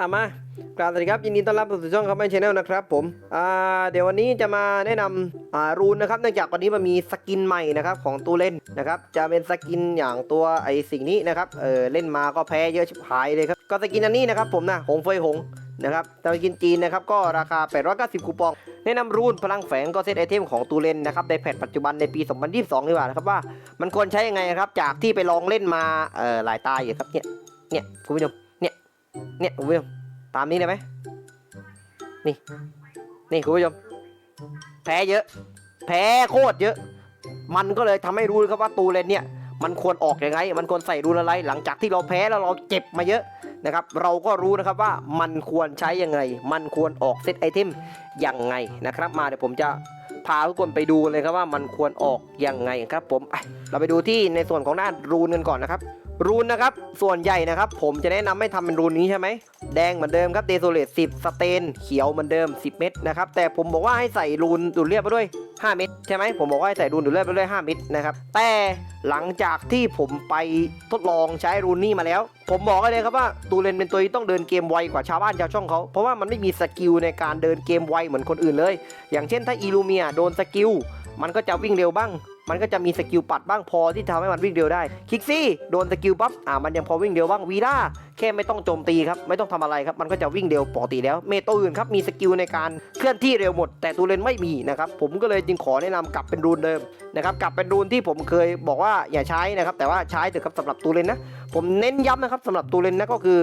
อะมากราบสวัสดีครับยินดีต้อนรับสู่ช่องครับไอชแนลนะครับผมอ่าเดี๋ยววันนี้จะมาแนะนำอ่ารูนนะครับเนื่องจากวันนี้มันมีสกินใหม่นะครับของตัวเล่นนะครับจะเป็นสกินอย่างตัวไอสิ่งนี้นะครับเออเล่นมาก็แพ้เยอะชิบหายเลยครับก็สกินอันนี้นะครับผมนะหงเฟยหงนะครับแต่สกินจีนนะครับก็ราคา 890 คูปอง แนะนำรูนพลังแฝงก็เซตไอเทมของตูเลนนะครับในแพทปัจจุบันในปี 2022ดีกว่านะครับว่ามันควรใช้ยังไงครับจากที่ไปลองเล่นมาเออหลายตายอยู่ครับเนี่ยเนี่ยคุณผู้ชม เนี่ยคุณผู้ชมตามนี้เลยไหมนี่ นี่คุณผู้ชมแพ้เยอะ แพ้โคตรเยอะ มันก็เลยทำให้รู้ครับว่าตูเลนเนี่ย มันควรออกยังไง มันควรใส่รูนอะไร หลังจากที่เราแพ้แล้วเราเจ็บมาเยอะนะครับ เราก็รู้นะครับว่ามันควรใช้ยังไง มันควรออกเซตไอเทมยังไงนะครับ มาเดี๋ยวผมจะพาทุกคนไปดูเลยครับว่ามันควรออกยังไงครับผมเราไปดูที่ในส่วนของด้านรูนกันก่อนนะครับ รูนนะครับ ส่วนใหญ่นะครับ ผมจะแนะนำให้ทำเป็นรูนนี้ใช่ไหม แดงเหมือนเดิมครับเดโซเลต10สเตน เขียวเหมือนเดิม 10 เม็ดนะครับ แต่ผมบอกว่าให้ใส่รูนดูดเลือดไปด้วย 5 เม็ดใช่ไหมผมบอกว่าให้ใส่รูนดูดเลือดไปด้วย 5 เม็ดนะครับ แต่หลังจากที่ผมไปทดลองใช้รูนนี่มาแล้ว ผมบอกเลยครับว่าตูเลนเป็นตัวที่ต้องเดินเกมไวกว่าชาวบ้านชาวช่องเขาเพราะว่ามันไม่มีสกิลในการเดินเกมไวเหมือนคนอื่นเลย อย่างเช่นถ้าอีลูเมียโดนสกิลมันก็จะวิ่งเร็วบ้าง มันก็จะมีสกิลปัดบ้างพอที่ทำให้มันวิ่งเร็วได้คิกซี่โดนสกิลปั๊บอ่ามันยังพอวิ่งเร็วบ้างวีด้าแค่ไม่ต้องโจมตีครับไม่ต้องทำอะไรครับมันก็จะวิ่งเร็วปกติแล้ว เมโตัวอื่นครับมีสกิลในการเคลื่อนที่เร็วหมด แต่ตูเลนไม่มีนะครับผมก็เลยจึงขอแนะนำกลับเป็นรูนเดิมนะครับกลับเป็นรูนที่ผมเคยบอกว่าอย่าใช้นะครับแต่ว่าใช้เถอะครับสำหรับตูเลนนะผมเน้นย้ำนะครับสำหรับตูเลนนะก็คือ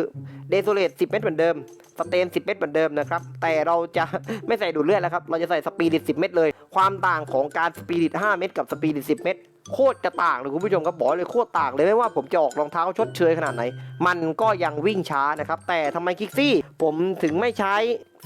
เดโซเลต10 เม็ดเหมือนเดิม สเตน10 เม็ดเหมือนเดิมนะครับ แต่เราจะไม่ใส่ดูดเลือดแล้วครับ เราจะใส่สปีดิต10 เม็ดเลย ความต่างของการสปีดิต5เม็ดกับสปีดิต10 เม็ดโคตรจะต่างเลยคุณผู้ชมครับบอกเลยโคตรต่างเลยไม่ว่าผมจะออกรองเท้าชดเชยขนาดไหน มันก็ยังวิ่งช้านะครับ แต่ทำไมคิกซี่ ผมถึงไม่ใช้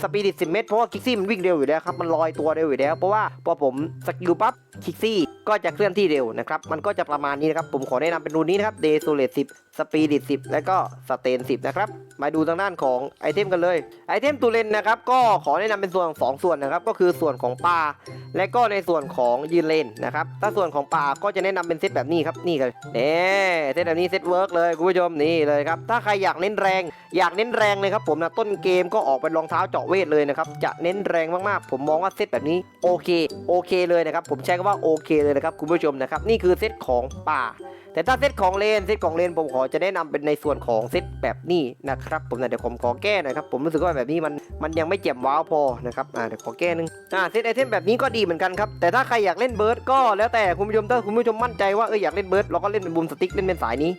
สปีริต10เม็ดเพราะว่าคิกซี่มันวิ่งเร็วอยู่แล้วครับมันลอยตัวเร็วอยู่แล้วเพราะว่าพอผมสกิลปั๊บคิกซี่ก็จะเคลื่อนที่เร็วนะครับมันก็จะประมาณนี้นะครับผมขอแนะนำเป็นรูนนี้นะครับเดโซเลต10สปีริต10แล้วก็สเตน10นะครับมาดูทางด้านของไอเทมกันเลยไอเทมตูเลนนะครับก็ขอแนะนำเป็นส่วนสองส่วนนะครับก็คือส่วนของปลาและก็ในส่วนของยืนเลนนะครับถ้าส่วนของปลาก็จะแนะนำเป็นเซตแบบนี้ครับนี่เลยเน่เซตแบบนี้เซตเวิร์กเลยคุณผู้ชมนี่เลยครับถ้าใครอยากเน้นแรง อยากเน้นแรงเลยครับผมนะต้นเกมก็ออกเป็นรองเท้าจาะเวทเลยนะครับ จะเน้นแรงมากๆ ผมมองว่าเซตแบบนี้โอเคโอเคเลยนะครับ ผมใช้คำว่าโอเคเลยนะครับคุณผู้ชมนะครับนี่คือเซตของป่า แต่ถ้าเซตของเลนเซตของเลนผมขอจะแนะนำเป็นในส่วนของเซตแบบนี้นะครับผมนะเดี๋ยวผมขอแก้หน่อยครับผมรู้สึกว่าแบบนี้มันมันยังไม่เจ็บว้าวพอนะครับอ่าเดี๋ยวขอแก้นึงอ่าเซตไอเทมแบบนี้ก็ดีเหมือนกันครับแต่ถ้าใครอยากเล่นเบิร์ดก็แล้วแต่คุณผู้ชมถ้าคุณผู้ชมมั่นใจว่าเอออยากเล่นเบิร์ดเราก็เล่นเป็นบูมสติ๊กเล่นเป็นสายนี้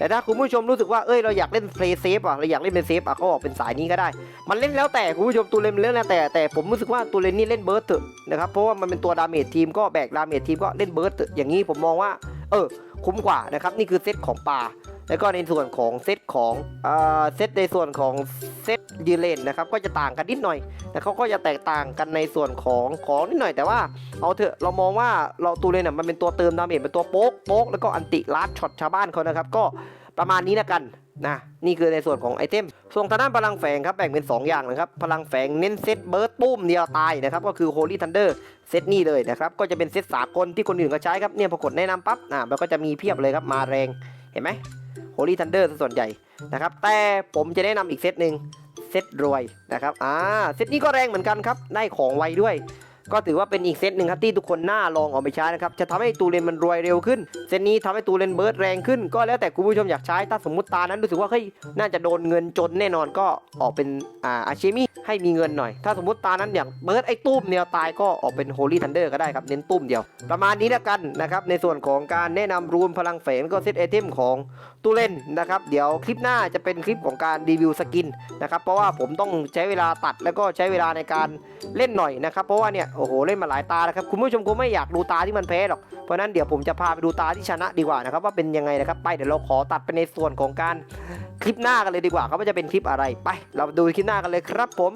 แต่ถ้าคุณผู้ชมรู้สึกว่าเอ้ยเราอยากเล่นเพลย์เซฟอะเราอยากเล่นเป็นเซฟอะก็ออกเป็นสายนี้ก็ได้ มันเล่นแล้วแต่คุณผู้ชมตัวเลนมันเล่นแล้วแต่แต่ผมรู้สึกว่าตัวเลนนี่เล่นเบิร์ดเถอะนะครับเพราะว่ามันเป็นตัวดาเมจทีมก็แบกดาเมจทีมก็เล่นเบิร์ดเถอะอย่างนี้ผมมองว่า เออคุ้มกว่านะครับนี่คือเซตของป่า แล้วก็ในส่วนของเซตของเซตในส่วนของเซตยืนเลนนะครับก็จะต่างกันนิดหน่อยแต่เขาก็จะแตกต่างกันในส่วนของของนิดหน่อยแต่ว่าเอาเถอะเรามองว่าเราตูเลนอะมันเป็นตัวเติมดาเมจเป็นตัวโป๊กโป๊กแล้วก็อันติลัดช็อตชาวบ้านเขานะครับก็ประมาณนี้นะกันนะนี่คือในส่วนของไอเทม ส่วนทางด้านพลังแฝงครับแบ่งเป็น 2 อย่างนะครับ พลังแฝงเน้นเซตเบิร์ดปุ้มเดียวตายนะครับ ก็คือ Holy Thunder เซตนี่เลยนะครับ ก็จะเป็นเซตสากลที่คนอื่นก็ใช้ครับ เนี่ยพอกดแนะนำปั๊บอ่ามันก็จะมีเพียบเลยครับ มาแรง เห็นไหม Holy Thunder ส่วนใหญ่นะครับแต่ผมจะแนะนำอีกเซตหนึ่งเซตรวยนะครับอ่าเซตนี้ก็แรงเหมือนกันครับ ได้ของไวด้วย ก็ถือว่าเป็นอีกเซตหนึ่งครับที่ทุกคนน่าลองเอาไปใช้นะครับจะทำให้ตูเลนมันรวยเร็วขึ้น เซตนี้ทำให้ตูเลนเบิร์ดแรงขึ้น ก็แล้วแต่คุณผู้ชมอยากใช้ถ้าสมมติตานั้นรู้สึกว่าเฮ้ยน่าจะโดนเงินจนแน่นอนก็ออกเป็นอ่าอาชิมิให้มีเงินหน่อย ถ้าสมมติตานั้นอยากเบิร์ดไอ้ตุ้มเดียวตายก็ออกเป็นโฮลี่ทันเดอร์ก็ได้ครับเน้นตุ้มเดียว ประมาณนี้แล้วกันนะครับในส่วนของการแนะนำรูนพลังแฝงก็เซตไอเทมของตูเลนนะครับเดี๋ยวคลิปหน้าจะเป็นคลิปของการรีวิวสกินนะครับเพราะว่าผมต้องใช้เวลาตัดแล้วก็ใช้เวลาในการเล่นหน่อยนะครับเพราะว่าเนี่ยโอ้โห เล่นมาหลายตาแล้วครับ คุณผู้ชมคงไม่อยากดูตาที่มันแพ้หรอก เพราะฉะนั้นเดี๋ยวผมจะพาไปดูตาที่ชนะดีกว่านะครับ ว่าเป็นยังไงนะครับ ไปเดี๋ยวเราขอตัดไปในส่วนของการคลิปหน้ากันเลยดีกว่าครับว่าจะเป็นคลิปอะไร ไป เราดูคลิปหน้ากันเลยครับผม